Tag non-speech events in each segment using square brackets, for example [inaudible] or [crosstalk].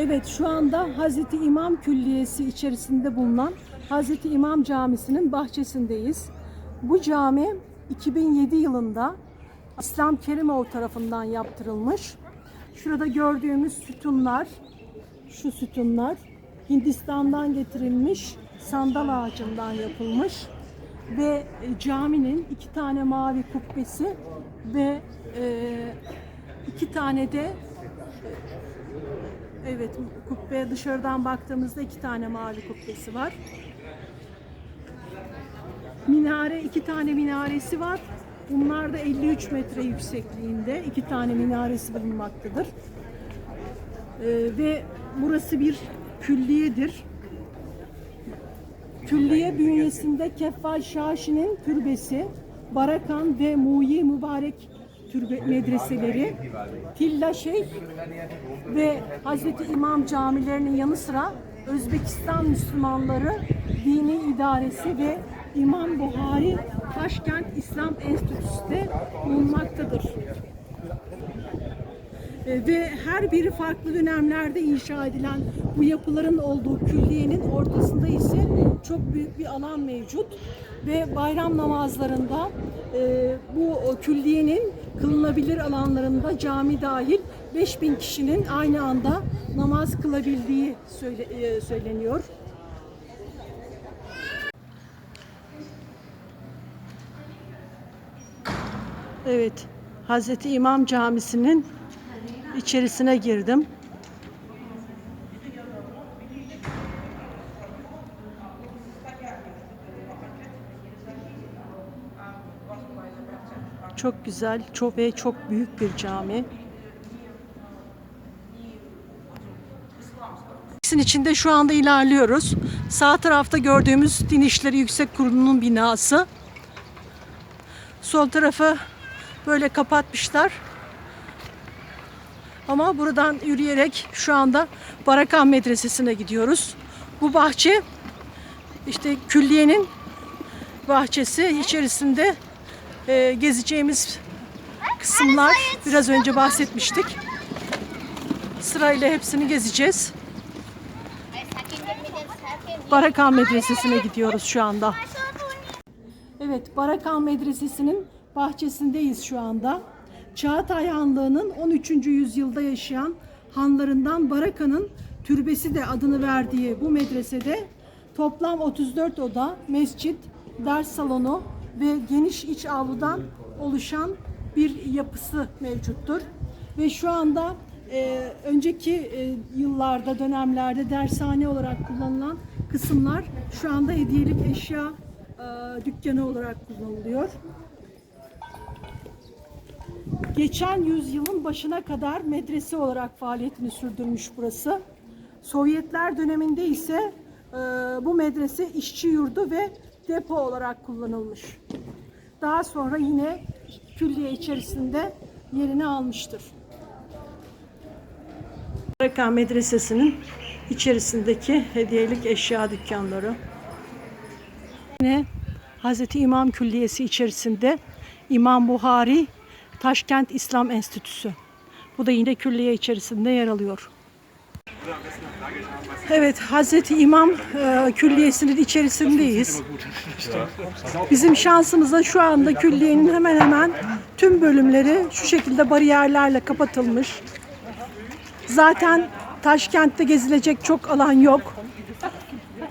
Evet şu anda Hazreti İmam Külliyesi içerisinde bulunan Hazreti İmam Camisi'nin bahçesindeyiz. Bu cami 2007 yılında İslam Kerimoğlu tarafından yaptırılmış. Şurada gördüğümüz sütunlar, şu sütunlar Hindistan'dan getirilmiş sandal ağacından yapılmış ve e, caminin iki tane mavi kubbesi ve e, iki tane de Evet, kubbe dışarıdan baktığımızda iki tane mavi kubbesi var. Minare, iki tane minaresi var. Bunlar da 53 metre yüksekliğinde iki tane minaresi bulunmaktadır. Ee, ve burası bir külliyedir. Külliye bünyesinde Keffal Şaşi'nin türbesi, Barakan ve Muyi Mübarek türbe medreseleri, Tilla Şeyh ve Hazreti İmam camilerinin yanı sıra Özbekistan Müslümanları Dini İdaresi ve İmam Buhari Taşkent İslam Enstitüsü de bulunmaktadır. E, ve her biri farklı dönemlerde inşa edilen bu yapıların olduğu külliyenin ortasında ise çok büyük bir alan mevcut ve bayram namazlarında e, bu külliyenin kılınabilir alanlarında cami dahil 5000 kişinin aynı anda namaz kılabildiği söyle, e, söyleniyor. Evet, Hazreti İmam Camisi'nin içerisine girdim. Çok güzel, çok ve çok büyük bir cami. Camisin içinde şu anda ilerliyoruz. Sağ tarafta gördüğümüz Din İşleri Yüksek Kurulu'nun binası. Sol tarafı böyle kapatmışlar. Ama buradan yürüyerek şu anda Barakan Medresesi'ne gidiyoruz. Bu bahçe işte külliyenin bahçesi içerisinde e, gezeceğimiz kısımlar biraz önce bahsetmiştik. Sırayla hepsini gezeceğiz. Barakan Medresesi'ne gidiyoruz şu anda. Evet, Barakan Medresesi'nin bahçesindeyiz şu anda. Çağatay Hanlığı'nın 13. yüzyılda yaşayan hanlarından Baraka'nın türbesi de adını verdiği bu medresede toplam 34 oda, mescit, ders salonu ve geniş iç avludan oluşan bir yapısı mevcuttur. Ve şu anda e, önceki e, yıllarda, dönemlerde dershane olarak kullanılan kısımlar şu anda hediyelik eşya e, dükkanı olarak kullanılıyor. Geçen yüzyılın başına kadar medrese olarak faaliyetini sürdürmüş burası. Sovyetler döneminde ise e, bu medrese işçi yurdu ve depo olarak kullanılmış. Daha sonra yine külliye içerisinde yerini almıştır. Baraka Medresesi'nin içerisindeki hediyelik eşya dükkanları. Yine Hazreti İmam Külliyesi içerisinde İmam Buhari Taşkent İslam Enstitüsü. Bu da yine külliye içerisinde yer alıyor. Evet, Hazreti İmam e, Külliyesi'nin içerisindeyiz. Bizim şansımıza şu anda külliyenin hemen hemen tüm bölümleri şu şekilde bariyerlerle kapatılmış. Zaten Taşkent'te gezilecek çok alan yok.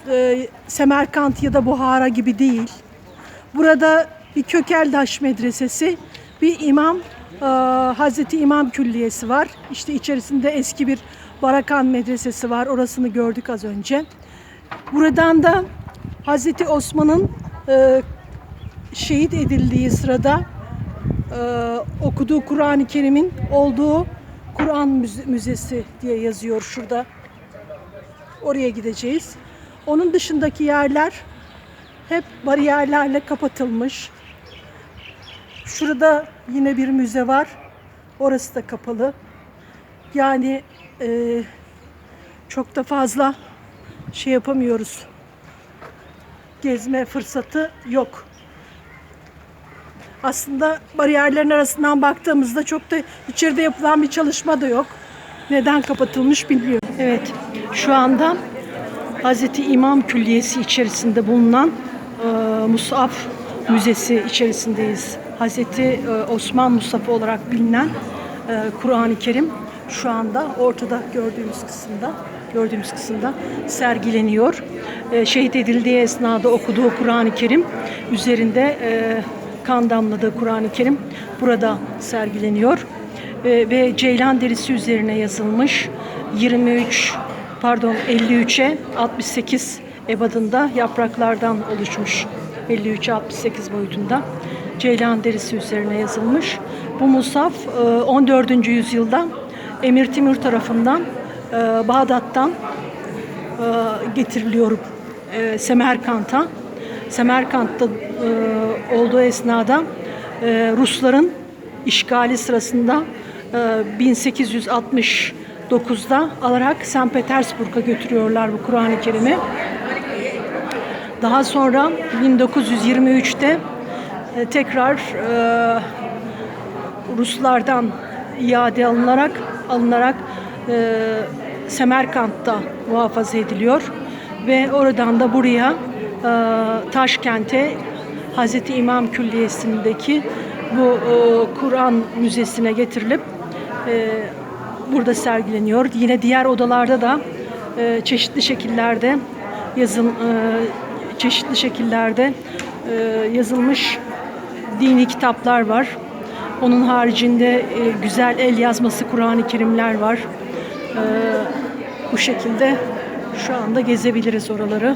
E, Semerkant ya da Buhara gibi değil. Burada bir Kökeldaş Medresesi, bir imam, e, Hazreti İmam Külliyesi var. İşte içerisinde eski bir Barakan Medresesi var. Orasını gördük az önce. Buradan da Hazreti Osman'ın e, şehit edildiği sırada e, okuduğu Kur'an-ı Kerim'in olduğu Kur'an Müze- Müzesi diye yazıyor şurada. Oraya gideceğiz. Onun dışındaki yerler hep bariyerlerle kapatılmış. Şurada yine bir müze var. Orası da kapalı. Yani e, çok da fazla şey yapamıyoruz. Gezme fırsatı yok. Aslında bariyerlerin arasından baktığımızda çok da içeride yapılan bir çalışma da yok. neden kapatılmış bilmiyorum. Evet, şu anda Hazreti İmam Külliyesi içerisinde bulunan e, Musaf Müzesi içerisindeyiz. Hazreti e, Osman Musafı olarak bilinen e, Kur'an-ı Kerim şu anda ortada gördüğümüz kısımda gördüğümüz kısımda sergileniyor. E, şehit edildiği esnada okuduğu Kur'an-ı Kerim üzerinde e, kan damladığı Kur'an-ı Kerim burada sergileniyor. E, ve ceylan derisi üzerine yazılmış 23 pardon 53'e 68 ebadında yapraklardan oluşmuş 53'e 68 boyutunda ceylan derisi üzerine yazılmış. Bu musaf e, 14. yüzyılda Emir Timur tarafından e, Bağdat'tan e, getiriliyor e, Semerkant'a. Semerkant'ta e, olduğu esnada e, Rusların işgali sırasında e, 1869'da alarak St. Petersburg'a götürüyorlar bu Kur'an-ı Kerim'i. Daha sonra 1923'te e, tekrar e, Ruslardan iade alınarak alınarak e, Semerkant'ta muhafaza ediliyor ve oradan da buraya e, Taşkent'e Hazreti İmam Külliyesi'ndeki bu e, Kur'an Müzesi'ne getirilip e, burada sergileniyor. Yine diğer odalarda da e, çeşitli şekillerde yazın e, çeşitli şekillerde e, yazılmış dini kitaplar var. Onun haricinde e, güzel el yazması Kur'an-ı Kerimler var. E, bu şekilde şu anda gezebiliriz oraları.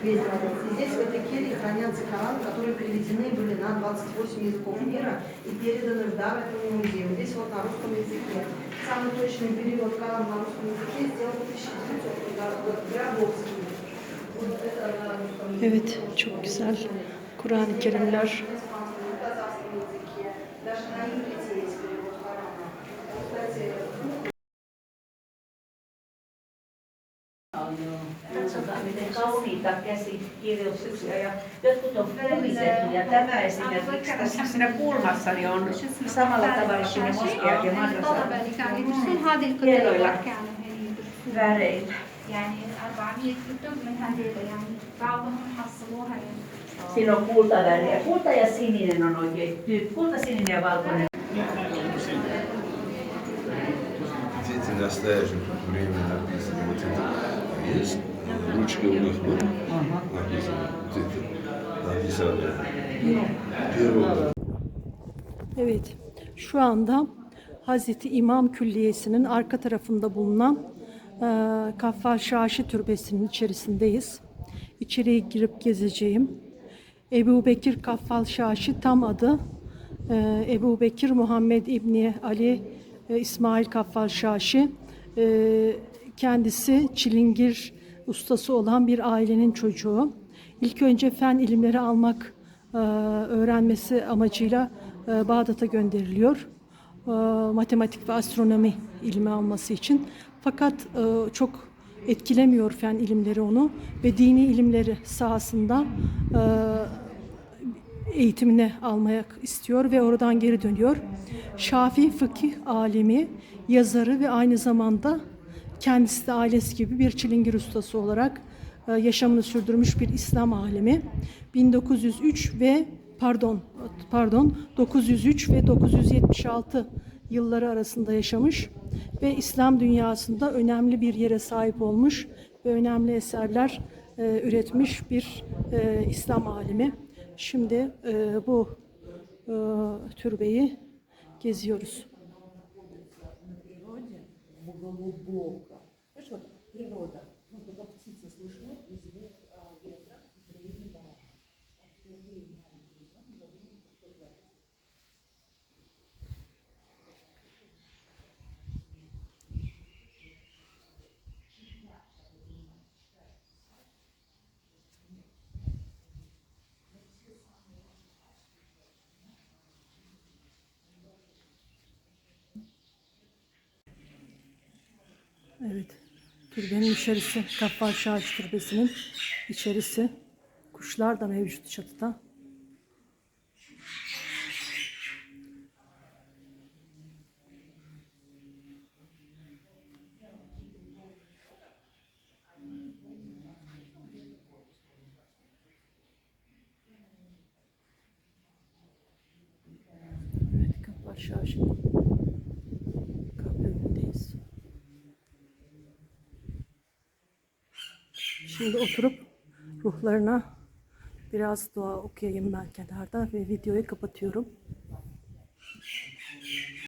Здесь вот такие хранятся Кораны, которые переведены были на 28 языков мира и переданы в дар этому музею. Здесь вот на русском языке. Самый точный перевод Корана на русском языке сделан в 1900 году Грабовский. Вот это на русском языке. Evet, çok güzel Kur'an-ı Kerimler. miten kauniita käsikirjoituksia ja jotkut on föllitetty ja tämä esimerkiksi tässä siinä kulmassa niin on samalla tavalla kuin ne moskeat ja madrasat hienoilla väreillä. Siinä on kultaväriä. Kulta ja sininen on oikein tyyppi. Kulta, sininen ja valkoinen. Дети на следующем время написано вот. Ручки у них ну, написано. Вот это написано. Первого. Evet, şu anda Hazreti İmam Külliyesi'nin arka tarafında bulunan e, Kaffal Şaşi Türbesi'nin içerisindeyiz. İçeriye girip gezeceğim. Ebu Bekir Kaffal Şaşi tam adı e, Ebu Bekir Muhammed İbni Ali e, İsmail Kaffal Şaşi. E, kendisi çilingir ustası olan bir ailenin çocuğu. İlk önce fen ilimleri almak e, öğrenmesi amacıyla e, Bağdat'a gönderiliyor. E, Matematik ve astronomi ilmi alması için. Fakat çok etkilemiyor fen ilimleri onu ve dini ilimleri sahasında eğitimini almaya istiyor ve oradan geri dönüyor. Şafii fıkıh alimi, yazarı ve aynı zamanda kendisi de ailesi gibi bir çilingir ustası olarak e, yaşamını sürdürmüş bir İslam alimi. 1903 ve pardon pardon 903 ve 976 yılları arasında yaşamış ve İslam dünyasında önemli bir yere sahip olmuş ve önemli eserler e, üretmiş bir e, İslam alimi. Şimdi e, bu e, türbeyi geziyoruz. глубоко. Понимаешь, вот природа, ну, только птица слышна, и Türbenin içerisi, Gaffar Şahiş Türbesi'nin içerisi. Kuşlar da mevcut çatıda. Şimdi oturup ruhlarına biraz dua okuyayım ben kenarda ve videoyu kapatıyorum.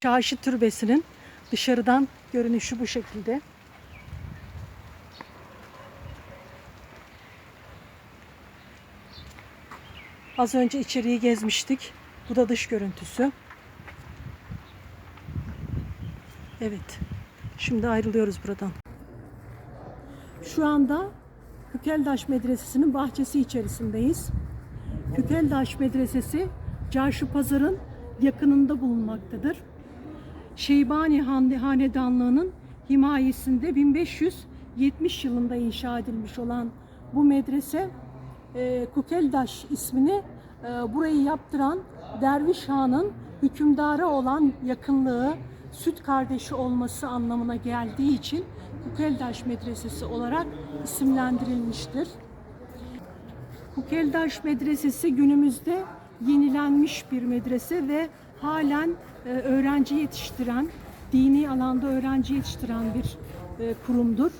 Şaşı Türbesi'nin dışarıdan görünüşü bu şekilde. Az önce içeriği gezmiştik. Bu da dış görüntüsü. Evet. Şimdi ayrılıyoruz buradan. Şu anda Kükeldaş Medresesi'nin bahçesi içerisindeyiz. Kükeldaş Medresesi Çarşı Pazar'ın yakınında bulunmaktadır. Şeybani Han- Hanedanlığı'nın himayesinde 1570 yılında inşa edilmiş olan bu medrese e, Kukeldaş ismini e, burayı yaptıran Derviş Han'ın hükümdara olan yakınlığı, süt kardeşi olması anlamına geldiği için Kukeldaş Medresesi olarak isimlendirilmiştir. Kukeldaş Medresesi günümüzde yenilenmiş bir medrese ve halen e, öğrenci yetiştiren, dini alanda öğrenci yetiştiren bir e, kurumdur.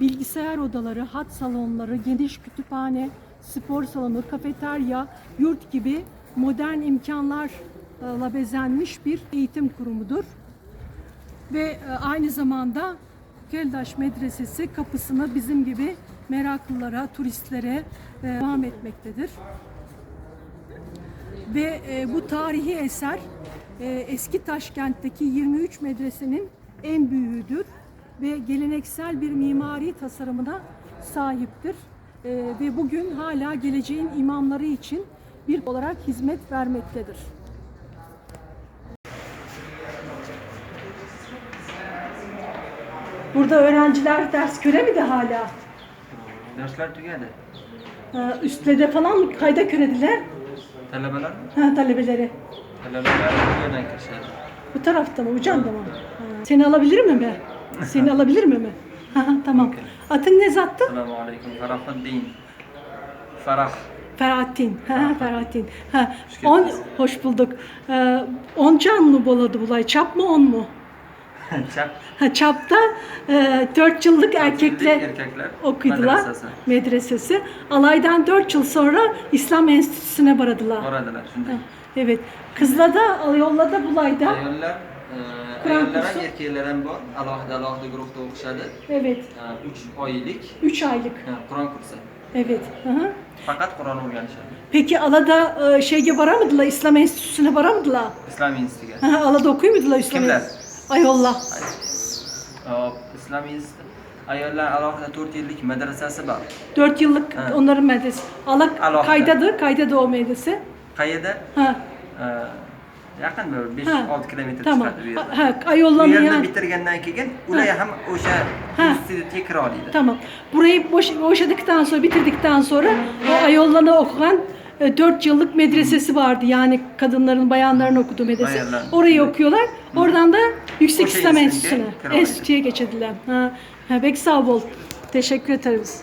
Bilgisayar odaları, hat salonları, geniş kütüphane, spor salonu, kafeterya, yurt gibi modern imkanlarla bezenmiş bir eğitim kurumudur. Ve e, aynı zamanda Keldaş Medresesi kapısını bizim gibi meraklılara, turistlere e, devam etmektedir. Ve e, bu tarihi eser e, eski Taşkent'teki 23 medresenin en büyüğüdür ve geleneksel bir mimari tasarımına sahiptir. Ve bugün hala geleceğin imamları için bir olarak hizmet vermektedir. Burada öğrenciler ders göremedi hala. Dersler. Ha, Üstlede falan kayda körediler Talabalar ha, talebeleri. bu yerdan kirishadi. Bu tarafta mı? Ucanda mı? Ha. Seni alabilir mi be? Seni alabilir mi mi? Ha, tamam. Atın ne zattı? Assalomu alaykum. Farahuddin. Farah. Ferhattin. Ha, ha, Ferhattin. Ha, Hoş on, geldiniz. hoş bulduk. Ee, on can mı boladı bulay? Çap mı on mu? [laughs] Ha, çapta e, 4 yıllık erkekler erkekler okuydular madrasasi. medresesi. Alaydan 4 yıl sonra İslam Enstitüsü'ne baradılar. Boradilar shunday. Evet. Kızla da yollada bulayda. Ayollar e, Kur'an ayollar kursi. ham erkaklar ham bor. Alohida alohida guruhda o'qishadi. Evet. 3 oylik 3 aylık. Qur'on kursi. Evet. Hı hı. Faqat Qur'on o'rganishadi. Peki Alada e, şeyge varamadılar, İslam Enstitüsü'ne varamadılar. Hı hı, Alada okuymadılar İslam Kimler? Enstitüsü. Ay Allah. Hop, instituti. Ayollar alohida 4 yillik madrasasi bor. 4 yıllık Ha. onların medresi. Allah Alohida. kaydadı, kaydadı o medrese. Qayerda? Ha, E, bir ha. 5-6 kilometr Tamam. chiqadi bu yerdan. Ha, Bu ayollanı yerni yani. bitirgandan keyin ular ham o'sha Ha. institutga kira oladi. Tamam. Burayı boş, boşadıktan sonra, bitirdikten sonra o Ayolla'da okuyan 4 yıllık medresesi vardı. Yani kadınların, bayanların okuduğu medrese. Bayanlar. Orayı okuyorlar. Oradan da Yüksek O şey İslam Enstitüsü'ne, enstitüye geçirdiler. Ha, ha, pek sağ ol. Teşekkür ederiz.